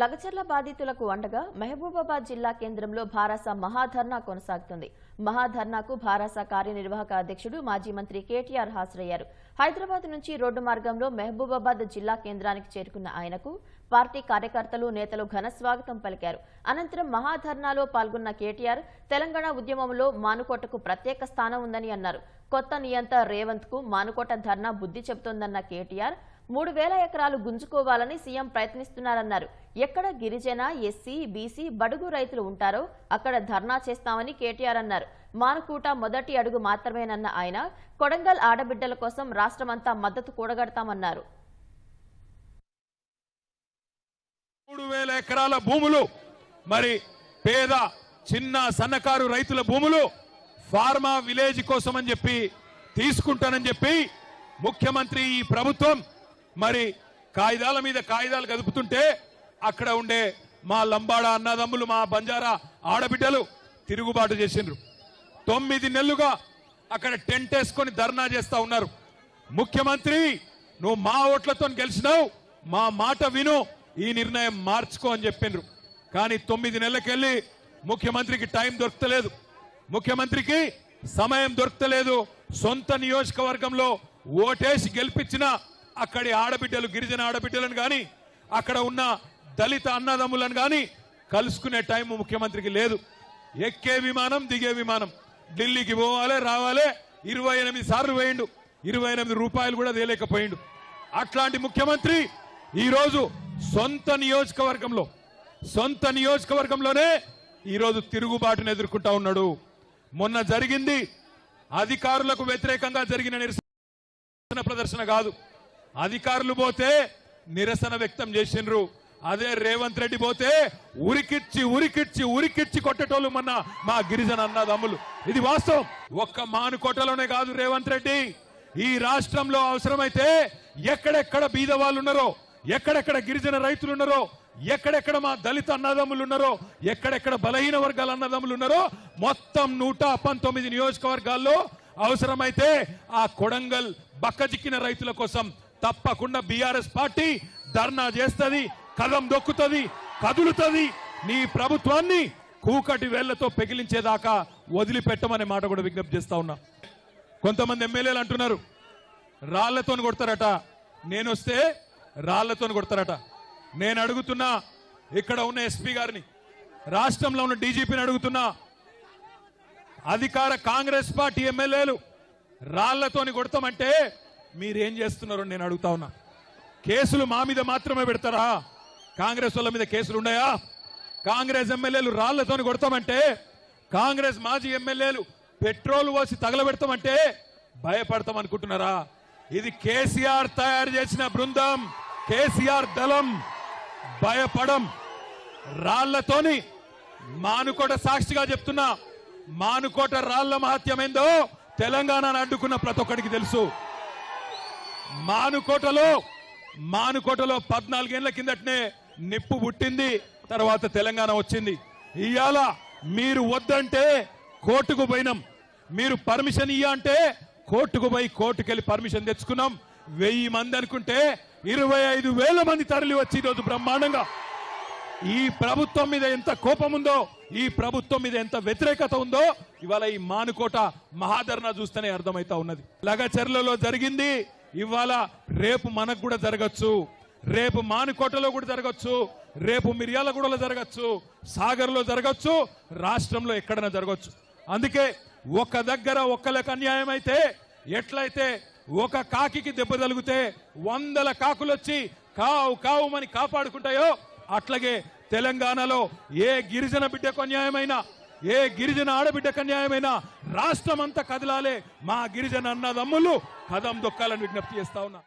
లగచర్ల బాధితులకు అండగా మహబూబాబాద్ జిల్లా కేంద్రంలో భారాస మహాధర్నా కొనసాగుతుంది. మహాధర్నాకు భారాస కార్యనిర్వాహక అధ్యక్షుడు మాజీ మంత్రి కేటీఆర్ హాజరయ్యారు. హైదరాబాద్ నుంచి రోడ్డు మార్గంలో మహబూబాబాద్ జిల్లా కేంద్రానికి చేరుకున్న ఆయనకు పార్టీ కార్యకర్తలు నేతలు ఘన స్వాగతం పలికారు. అనంతరం మహాధర్నాలో పాల్గొన్న కేటీఆర్ తెలంగాణ ఉద్యమంలో మానుకోటకు ప్రత్యేక స్థానం ఉందని అన్నారు. కొత్త నియంత రేవంత్కు మానుకోట ధర్నా బుద్ధి చెబుతోందన్న కేటీఆర్ మూడు వేల ఎకరాలు గుంజుకోవాలని సీఎం ప్రయత్నిస్తున్నారన్నారు. ఎక్కడ గిరిజన ఎస్సీ బీసీ బడుగు రైతులు ఉంటారో అక్కడ ధర్నా చేస్తామని కేటీఆర్ అన్నారు. మానుకూట మొదటి అడుగు మాత్రమేనన్న ఆయన కొడంగల్ ఆడబిడ్డల కోసం రాష్ట్రమంతా మద్దతు కూడగడతామన్నారు. మూడు వేల ఎకరాల భూములు మరి పేద చిన్న సన్నకారు రైతుల భూములు ఫార్మా విలేజ్ కోసం అని చెప్పి తీసుకుంటానని చెప్పి ముఖ్యమంత్రి ఈ ప్రభుత్వం మరి కాగితాల మీద కాగితాలు కదుపుతుంటే అక్కడ ఉండే మా లంబాడ అన్నదమ్ములు మా బంజారా ఆడబిడ్డలు తిరుగుబాటు చేసిండ్రు. తొమ్మిది నెలలుగా అక్కడ టెంట్ వేసుకొని ధర్నా చేస్తా ఉన్నారు. ముఖ్యమంత్రి నువ్వు మా ఓట్లతో గెలిచినావు మా మాట విను ఈ నిర్ణయం మార్చుకో అని చెప్పిండ్రు కానీ తొమ్మిది నెలలకెళ్ళి ముఖ్యమంత్రికి టైం దొరకలేదు. ముఖ్యమంత్రికి సమయం దొరకలేదు. సొంత నియోజకవర్గంలో ఓటేసి గెలిపించిన అక్కడి ఆడబిడ్డలు గిరిజన ఆడబిడ్డలను గాని అక్కడ ఉన్న దళిత అన్నదమ్ములను గాని కలుసుకునే టైం ముఖ్యమంత్రికి లేదు. ఎక్కే విమానం దిగే విమానం. ఢిల్లీకి పోవాలి రావాలి ఇరవై ఎనిమిది సార్లు వేయండు ఇరవై ఎనిమిది రూపాయలు కూడా తేలేకపోయిండు. అట్లాంటి ముఖ్యమంత్రి ఈ రోజు సొంత నియోజకవర్గంలో సొంత నియోజకవర్గంలోనే ఈ రోజు తిరుగుబాటును ఎదుర్కొంటా ఉన్నాడు. మొన్న జరిగింది అధికారులకు వ్యతిరేకంగా జరిగిన నిరసన ప్రదర్శన కాదు. అధికారులు పోతే నిరసన వ్యక్తం చేసిండ్రు. అదే రేవంత్ రెడ్డి పోతే ఉరికిచ్చి ఉరికిచ్చి ఉరికిచ్చి కొట్టేటోళ్ళు మొన్న మా గిరిజన అన్నదమ్ములు. ఇది వాస్తవం. ఒక్క మానుకోటలోనే కాదు రేవంత్ రెడ్డి. ఈ రాష్ట్రంలో అవసరమైతే ఎక్కడెక్కడ బీద వాళ్ళు ఉన్నారో ఎక్కడెక్కడ గిరిజన రైతులు ఉన్నారో ఎక్కడెక్కడ మా దళిత అన్నదమ్ములు ఉన్నారో ఎక్కడెక్కడ బలహీన వర్గాల అన్నదమ్ములు ఉన్నారో మొత్తం నూట పంతొమ్మిది నియోజకవర్గాల్లో అవసరమైతే ఆ కొడంగల్ బక్కజిక్కిన రైతుల కోసం తప్పకుండా బీఆర్ఎస్ పార్టీ ధర్నా చేస్తుంది కదం దొక్కుతుంది కదులుతుంది. నీ ప్రభుత్వాన్ని కూకటి వేళ్ళతో పెగిలించేదాకా వదిలిపెట్టమనే మాట కూడా విజ్ఞప్తి చేస్తా ఉన్నా. కొంతమంది ఎమ్మెల్యేలు అంటున్నారు రాళ్ళతో కొడతారట. నేను వస్తే రాళ్ళతో కొడతారట. నేను అడుగుతున్నా ఇక్కడ ఉన్న ఎస్పీ గారిని రాష్ట్రంలో ఉన్న డీజీపీని అడుగుతున్నా అధికార కాంగ్రెస్ పార్టీ ఎమ్మెల్యేలు రాళ్ళతోని కొడతామంటే మీరేం చేస్తున్నారో నేను అడుగుతా ఉన్నా. కేసులు మా మీద మాత్రమే పెడతారా? కాంగ్రెస్ వాళ్ళ మీద కేసులు ఉన్నాయా? కాంగ్రెస్ ఎమ్మెల్యేలు రాళ్ళతోని కొడతామంటే కాంగ్రెస్ మాజీ ఎమ్మెల్యేలు పెట్రోల్ పోసి తగలబెడతామంటే భయపడతాం అనుకుంటున్నారా? ఇది కేసీఆర్ తయారు చేసిన బృందం కేసీఆర్ దళం. భయపడం. రాళ్ళతోని మానుకోట సాక్షిగా చెప్తున్నా. మానుకోట రాళ్ళ మహత్యమేందో తెలంగాణను అడ్డుకున్న ప్రతి ఒక్కడికి తెలుసు. మానుకోటలో మానుకోటలో పద్నాలుగేళ్ళ కిందటనే నిప్పు పుట్టింది తర్వాత తెలంగాణ వచ్చింది. ఇవాళ మీరు వద్దంటే కోర్టుకు పోయినాం. మీరు పర్మిషన్ ఇయ్య అంటే కోర్టుకు పోయి కోర్టుకెళ్ళి పర్మిషన్ తెచ్చుకున్నాం. వెయ్యి మంది అనుకుంటే ఇరవై ఐదు వేల మంది తరలి వచ్చి ఈరోజు బ్రహ్మాండంగా. ఈ ప్రభుత్వం మీద ఎంత కోపం ఉందో ఈ ప్రభుత్వం మీద ఎంత వ్యతిరేకత ఉందో ఇవాళ ఈ మానుకోట మహాధరణ చూస్తేనే అర్థమైతా ఉన్నది. లగచర్లలో జరిగింది ఇవాళ రేపు మనకు కూడా జరగచ్చు. రేపు మానుకోటలో కూడా జరగచ్చు. రేపు మిర్యాలగూడలో జరగచ్చు. సాగర్లో జరగచ్చు. రాష్ట్రంలో ఎక్కడైనా జరగచ్చు అందుకే ఒక దగ్గర ఒక్కలకు అన్యాయం అయితే ఎట్లయితే ఒక కాకికి దెబ్బ తలిగితే వందల కాకులు వచ్చి కావు కావు అని కాపాడుకుంటాయో అట్లాగే తెలంగాణలో ఏ గిరిజన బిడ్డకు అన్యాయమైనా ఏ గిరిజన ఆడబిడ్డకు అన్యాయమైనా రాష్ట్రం అంతా కదలాలే మా గిరిజన అన్నదమ్ములు కదం దొక్కాలని విజ్ఞప్తి చేస్తా ఉన్నా.